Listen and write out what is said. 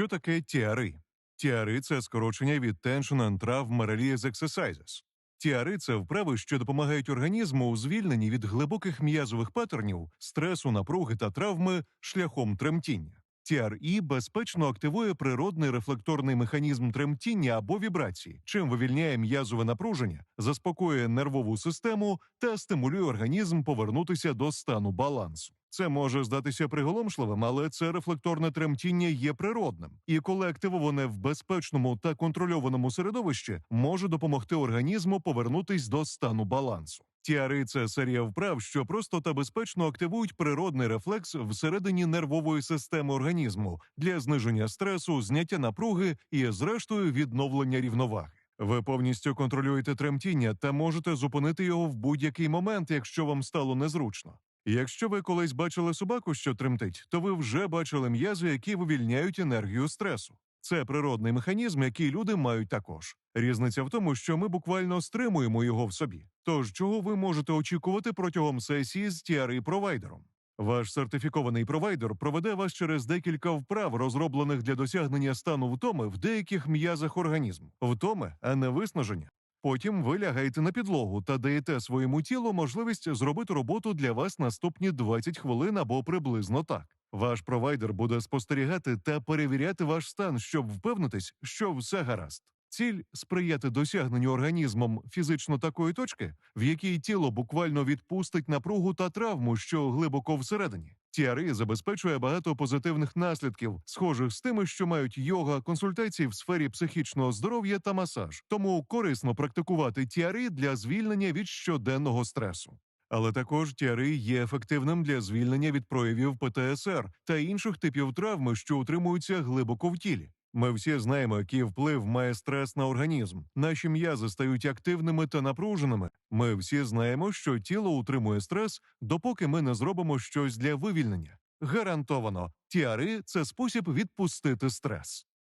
Що таке TRI? TRI – це скорочення від Tension and Trauma Release Exercises. TRI – це вправи, що допомагають організму у звільненні від глибоких м'язових паттернів, стресу, напруги та травми шляхом тремтіння. TRI безпечно активує природний рефлекторний механізм тремтіння або вібрації, чим вивільняє м'язове напруження, заспокоює нервову систему та стимулює організм повернутися до стану балансу. Це може здатися приголомшливим, але це рефлекторне тремтіння є природним, і коли активоване в безпечному та контрольованому середовищі, може допомогти організму повернутись до стану балансу. Тіари це серія вправ, що просто та безпечно активують природний рефлекс всередині нервової системи організму для зниження стресу, зняття напруги і, зрештою, відновлення рівноваги. Ви повністю контролюєте тремтіння та можете зупинити його в будь-який момент, якщо вам стало незручно. Якщо ви колись бачили собаку, що тремтить, то ви вже бачили м'язи, які вивільняють енергію стресу. Це природний механізм, який люди мають також. Різниця в тому, що ми буквально стримуємо його в собі. Тож, чого ви можете очікувати протягом сесії з TRI провайдером? Ваш сертифікований провайдер проведе вас через декілька вправ, розроблених для досягнення стану втоми в деяких м'язах організму. Втоми, а не виснаження. Потім ви лягаєте на підлогу та даєте своєму тілу можливість зробити роботу для вас наступні 20 хвилин або приблизно так. Ваш провайдер буде спостерігати та перевіряти ваш стан, щоб впевнитись, що все гаразд. Ціль сприяти досягненню організмом фізично такої точки, в якій тіло буквально відпустить напругу та травму, що глибоко всередині. TRI забезпечує багато позитивних наслідків, схожих з тими, що мають йога, консультації в сфері психічного здоров'я та масаж. Тому корисно практикувати TRE для звільнення від щоденного стресу. Але також тіари є ефективним для звільнення від проявів ПТСР та інших типів травми, що утримуються глибоко в тілі. Ми всі знаємо, який вплив має стрес на організм. Наші м'язи стають активними та напруженими. Ми всі знаємо, що тіло утримує стрес, допоки ми не зробимо щось для вивільнення. Гарантовано, тіари це спосіб відпустити стрес.